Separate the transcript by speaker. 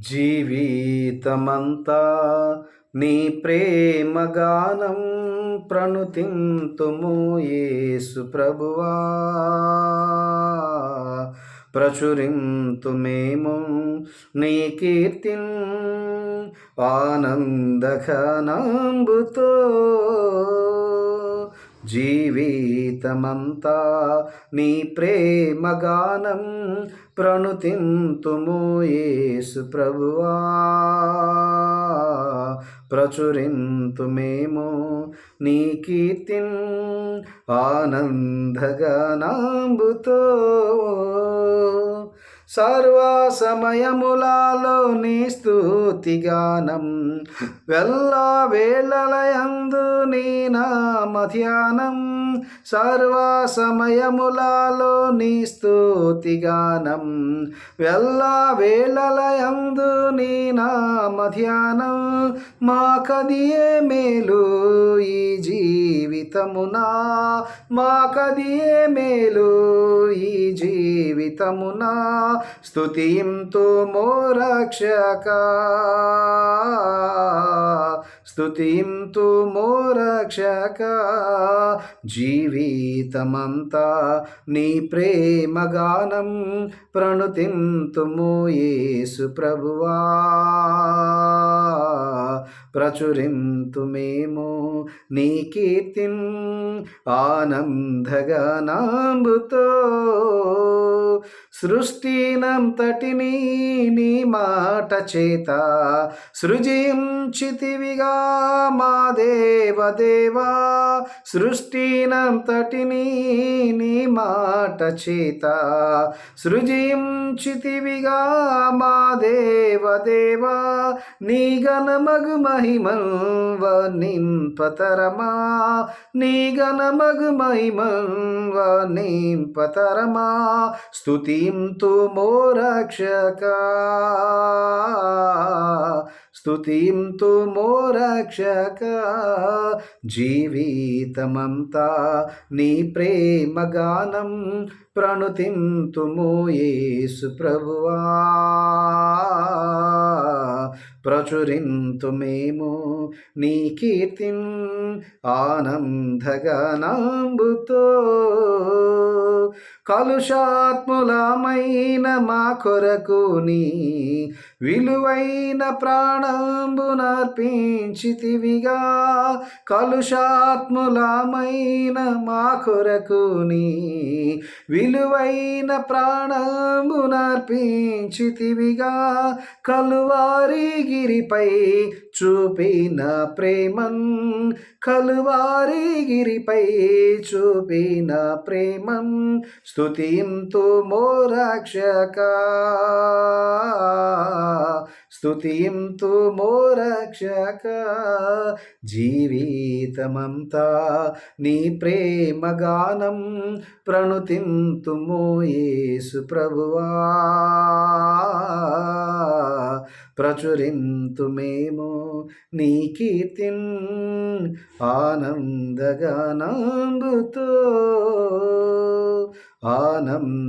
Speaker 1: జీవితమంతా నీ ప్రేమగానం ప్రణుతింతుము యేసు ప్రభువా. ప్రచురింతు మేము నీ కీర్తిన్ ఆనందఘనంబుతో జీవితమంతా నీ ప్రేమగానం ప్రణుతింతుము యేసు ప్రభువా. ప్రచురింతు మేము నీ కీర్తిన్ ఆనందగనాంబుతో సర్వసమయములలో నీ స్థూతిగానం వెళ్ళ వేళలయందు నీ నామధ్యానం సర్వ సర్వసమయములలో నీ స్థూతిగానం వెళ్ళ వేళలయందు నీ నామధ్యానం మా కదియే మేలు ఈ జీవితమునా? మా కదియే మేలు ఈ జీవితమునా? స్తుతింతు మోరక్షక స్తుతింతు మోరక్షక జీవితమంతా నీ ప్రేమగానం ప్రణుతిం ప్రణుతింతుము యేసు ప్రభువా. ప్రచురింతు మేము నీ కీర్తిం ఆనందగనాంబుతో సృష్టినంతటినీ నీ మాట చేత సృజించితివిగా మా దేవదేవా సృష్టినంతటినీ నీ మాట చేత సృజించితివిగా మా దేవదేవా నీ గణమగు మహిమల్ నింపతరమా. నీ గణమగు మహిమల్ నింపతరమా. స్తుతి స్తుతింతు మోరక్షక స్తుతింతు మోరక్షక జీవితమంతా నీ ప్రేమగానం ప్రణుతింతుము యేసు ప్రభువా ప్రచురింతు మేము నీ కీర్తిన్ ఆనందగనాంబుతో కలుషాత్ములమైన మా కొరకు నీ విలువైన ప్రాణంబునర్పించితివిగా. కలుషాత్ములమైన మా కొరకు నీ విలువైన ప్రాణంబునర్పించితివిగా. కలువారిగిరిపై చూపిన ప్రేమన్ కలువారిగిరిపై చూపిన ప్రేమం స్తుతింతు మోరక్షక స్తుతింతు మోరక్షక జీవితమంతా నీ ప్రేమగానం ప్రణుతింతుము మోయేసు ప్రభువా. ప్రచురింతు మేము నీ కీర్తిన్ ఆనందగానంబుతో ఆనందగానంబుతో.